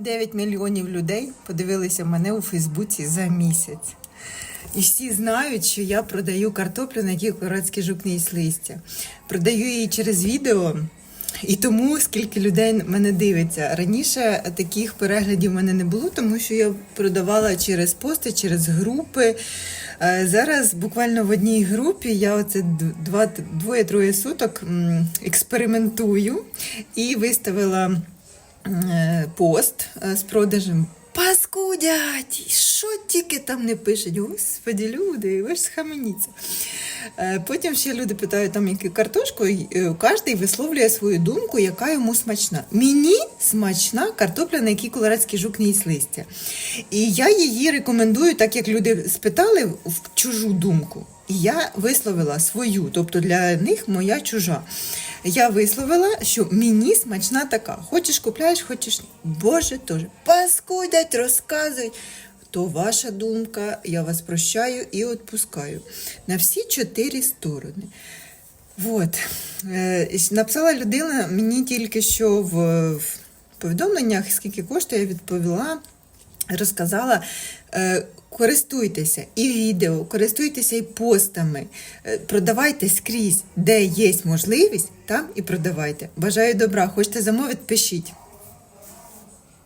9 мільйонів людей подивилися мене у Фейсбуці за місяць. І всі знають, що я продаю картоплю, на якій коротський жук не листя. Продаю її через відео. І тому скільки людей мене дивиться. Раніше таких переглядів в мене не було, тому що я продавала через пости, через групи. Е, Зараз буквально в одній групі я оце два, двоє-троє суток експериментую і виставила пост е, з продажем. Паскудять! Що тільки там не пишуть? Господі, люди, ви ж схаменіться. Е, Потім ще люди питають, там яку картошку, е, кожен висловлює свою думку, яка йому смачна. Мені смачна картопля, на якій колорадський жук не їсть листя. І я її рекомендую, так як люди спитали в чужу думку. І я висловила свою, тобто для них моя чужа. Я висловила, що мені смачна така. Хочеш купляєш, хочеш ні. Боже теж. Паскудять, розказують. То ваша думка, я вас прощаю і відпускаю. На всі чотири сторони. Вот. Е, написала людина мені тільки що в, в повідомленнях, скільки коштує, я відповіла, розказала. Е, користуйтеся і відео, користуйтеся і постами, е, продавайте скрізь, де є можливість, там і продавайте. Бажаю добра. Хочете замовити, пишіть.